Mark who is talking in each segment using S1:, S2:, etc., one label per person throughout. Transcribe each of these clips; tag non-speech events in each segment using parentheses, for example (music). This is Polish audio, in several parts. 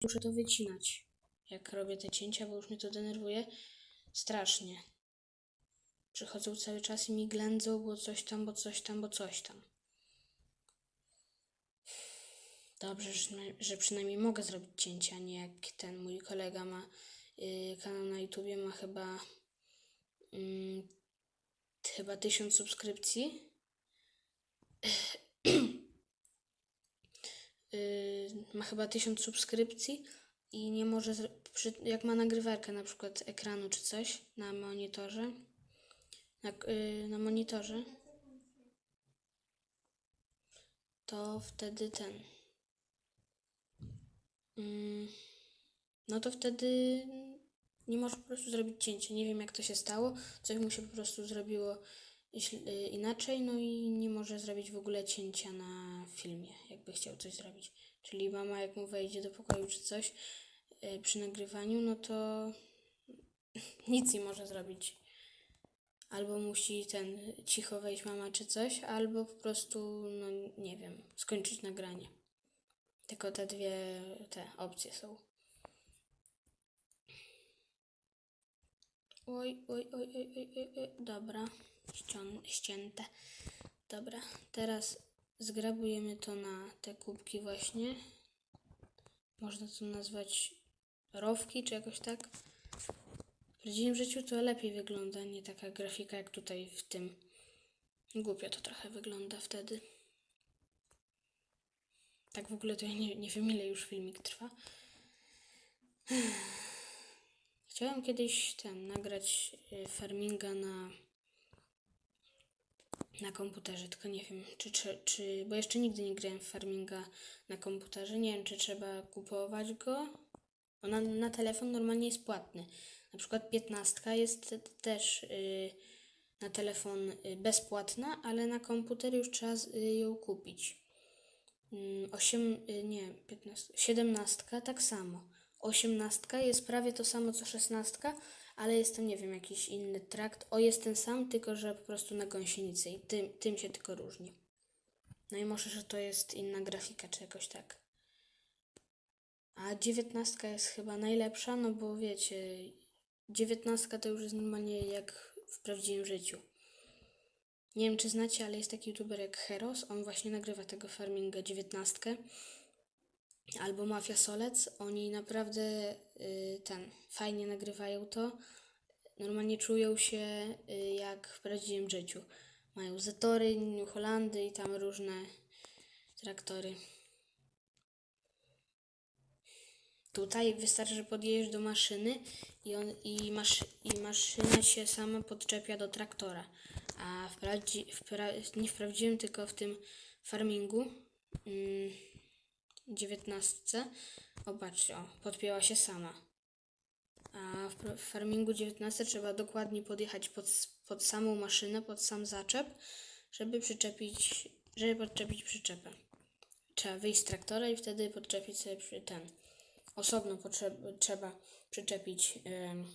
S1: muszę to wycinać. Jak robię te cięcia, bo już mnie to denerwuje strasznie. Przychodzą cały czas i mi ględzą, bo coś tam, bo coś tam, bo coś tam. Dobrze, że, przynajmniej mogę zrobić cięcia, nie jak ten mój kolega ma yy, kanał na YouTubie, ma chyba mm, chyba tysiąc subskrypcji. (clears throat) Yy, ma chyba tysiąc subskrypcji i nie może, jak ma nagrywarkę na przykład ekranu czy coś na monitorze, na, yy, na monitorze, to wtedy ten. Mm, no to wtedy nie może po prostu zrobić cięcia. Nie wiem jak to się stało. Coś mu się po prostu zrobiło y, inaczej, no i nie może zrobić w ogóle cięcia na filmie, jakby chciał coś zrobić. Czyli mama jak mu wejdzie do pokoju czy coś y, przy nagrywaniu, no to (laughs) nic nie może zrobić. Albo musi ten cicho wejść mama czy coś, albo po prostu, no nie wiem, skończyć nagranie. Tylko te dwie te opcje są. Oj, oj, oj, oj, oj, oj, oj. dobra. Ścięte. Dobra, teraz zgrabujemy to na te kubki właśnie. Można to nazwać rowki, czy jakoś tak. W prawdziwym życiu to lepiej wygląda, nie taka grafika jak tutaj w tym. Głupio to trochę wygląda wtedy. Tak w ogóle to ja nie, nie wiem ile już filmik trwa. Chciałam kiedyś ten nagrać y, farminga na na komputerze, tylko nie wiem, czy, czy, czy bo jeszcze nigdy nie grałem w farminga na komputerze. Nie wiem, czy trzeba kupować go. Bo na, telefon normalnie jest płatny. Na przykład 15 jest te- też y, na telefon y, bezpłatna, ale na komputer już trzeba y, ją kupić. 8, nie, 15, 17 tak samo. 18 jest prawie to samo co 16, ale jest to, nie wiem, jakiś inny trakt. O, jest ten sam, tylko że po prostu na gąsienicy i tym, tym się tylko różni. No i może, że to jest inna grafika, czy jakoś tak. A 19 jest chyba najlepsza, no bo wiecie, 19 to już jest normalnie jak w prawdziwym życiu. Nie wiem, czy znacie, ale jest taki youtuber jak Heros. On właśnie nagrywa tego farminga 19. Albo Mafia Solec. Oni naprawdę y, ten fajnie nagrywają to. Normalnie czują się y, jak w prawdziwym życiu. Mają Zetory, New Holandy i tam różne traktory. Tutaj wystarczy, że podjedziesz do maszyny i, on, i, masz, i maszyna się sama podczepia do traktora. A w, prawdzi, w pra, nie w prawdziwym, tylko w tym farmingu mm, 19. Zobaczcie, o, podpięła się sama. A w, farmingu 19 trzeba dokładnie podjechać pod, pod samą maszynę, pod sam zaczep, żeby przyczepić, żeby podczepić przyczepę. Trzeba wyjść z traktora i wtedy podczepić sobie przy ten. Osobno trzeba przyczepić, em,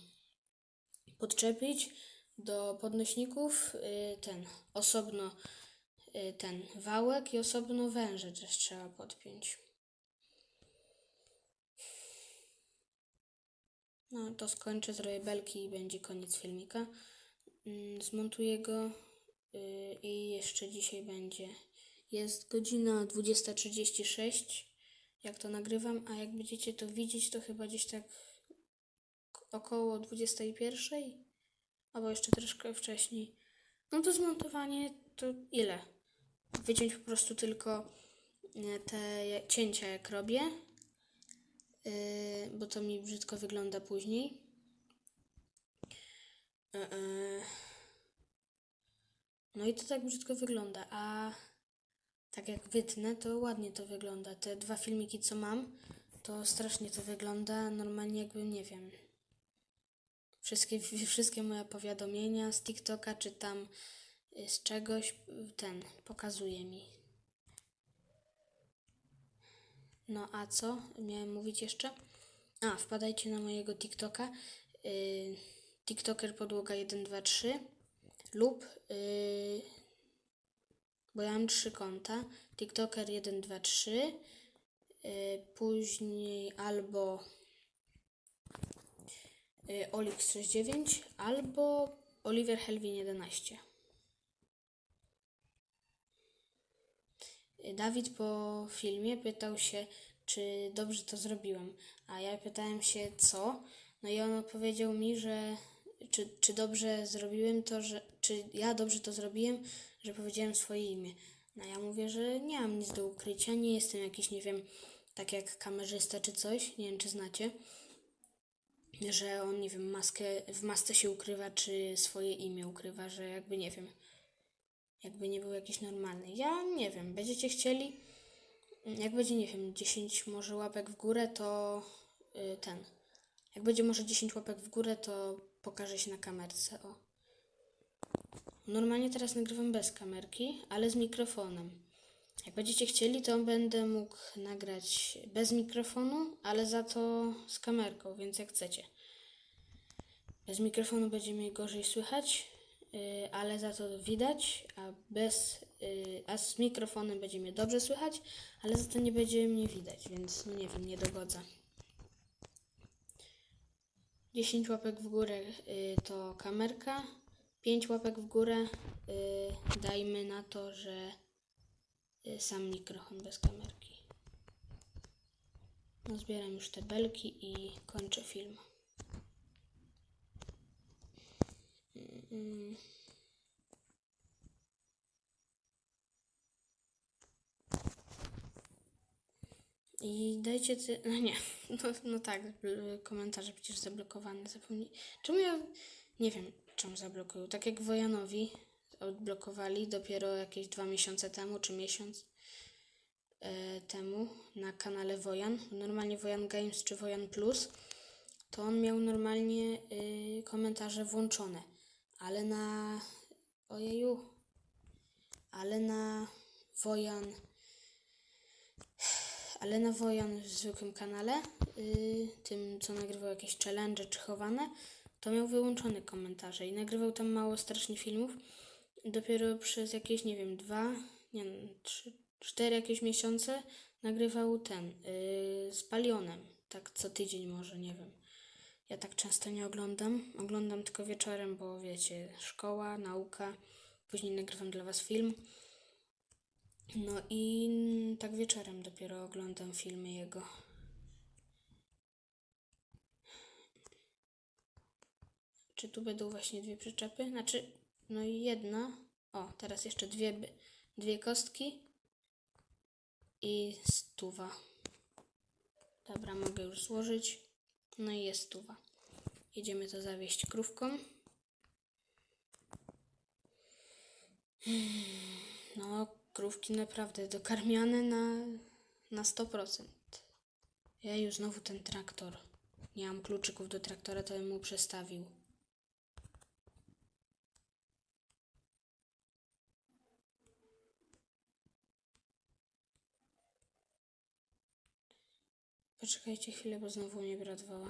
S1: podczepić do podnośników y, ten, osobno y, ten wałek i osobno węże też trzeba podpiąć. No to skończę, zrobię belki i będzie koniec filmika. Mm, Zmontuję go y, i jeszcze dzisiaj będzie. Jest godzina 20.36, jak to nagrywam, a jak będziecie to widzieć, to chyba gdzieś tak około 21.00, albo jeszcze troszkę wcześniej. No to zmontowanie to ile? Wyciąć po prostu tylko e, te cięcia, jak robię, bo to mi brzydko wygląda później. Yy, yy. No i to tak brzydko wygląda, a tak jak wytnę, to ładnie to wygląda. Te dwa filmiki, co mam, to strasznie to wygląda, normalnie jakbym, nie wiem, wszystkie, wszystkie moje powiadomienia z TikToka czy tam y, z czegoś, y, ten pokazuje mi. No a co miałem mówić jeszcze? A, wpadajcie na mojego TikToka. y, TikToker podłoga 123 lub y, bo ja mam trzy konta. TikToker 123 y, później albo y, Olix 69, albo Oliver Helwin 11. Dawid po filmie pytał się, czy dobrze to zrobiłem, a ja pytałem się co, no i on odpowiedział mi, że czy, czy dobrze zrobiłem to, że czy ja dobrze to zrobiłem, że powiedziałem swoje imię. No ja mówię, że nie mam nic do ukrycia, nie jestem jakiś, nie wiem, tak jak kamerzysta czy coś, nie wiem czy znacie, że on, nie wiem, maskę, w masce się ukrywa, czy swoje imię ukrywa, że jakby nie wiem, jakby nie był jakiś normalny. Ja nie wiem, będziecie chcieli, jak będzie, nie wiem, 10 może łapek w górę, to y, ten. Jak będzie może 10 łapek w górę, to pokaże się na kamerce. O. Normalnie teraz nagrywam bez kamerki, ale z mikrofonem. Jak będziecie chcieli, to będę mógł nagrać bez mikrofonu, ale za to z kamerką, więc jak chcecie. Bez mikrofonu będzie mnie gorzej słychać, yy, ale za to widać, a bez, yy, a z mikrofonem będzie mnie dobrze słychać, ale za to nie będzie mnie widać, więc no nie wiem, nie dogodzę. 10 łapek w górę y, to kamerka, 5 łapek w górę y, dajmy na to, że y, sam mikrofon bez kamerki. No zbieram już te belki i kończę film. Mm. I dajcie ty... (laughs) No nie, no, no tak, y, komentarze przecież zablokowane, zapomnij. Czemu ja... Nie wiem, czemu zablokują. Tak jak Wojanowi odblokowali dopiero jakieś dwa miesiące temu, czy miesiąc e, temu na kanale Wojan. Normalnie Wojan Games czy Wojan Plus, to on miał normalnie y, komentarze włączone, ale na... Ojeju. Ale na Wojan ale na Wojan w zwykłym kanale, yy, tym co nagrywał jakieś challenge czy chowane, to miał wyłączone komentarze i nagrywał tam mało strasznie filmów. Dopiero przez jakieś, nie wiem, dwa, nie wiem, trzy, cztery jakieś miesiące nagrywał ten, yy, z Palionem, tak co tydzień może, nie wiem. Ja tak często nie oglądam, oglądam tylko wieczorem, bo wiecie, szkoła, nauka, później nagrywam dla Was film. No i tak wieczorem dopiero oglądam filmy jego. Czy tu będą właśnie dwie przyczepy? Znaczy, no i jedna. O, teraz jeszcze dwie, dwie kostki i stuwa. Dobra, mogę już złożyć. No i jest stuwa. Jedziemy to zawieść krówką. (sighs) No, krówki naprawdę dokarmiane na, na 100%. Ja już znowu ten traktor. Nie mam kluczyków do traktora, to bym mu przestawił. Poczekajcie chwilę, bo znowu mnie brat woła.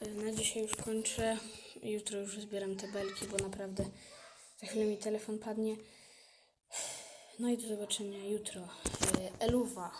S1: Na dzisiaj już kończę. Jutro już zbieram te belki, bo naprawdę za chwilę mi telefon padnie. No i do zobaczenia jutro. E, Eluwa.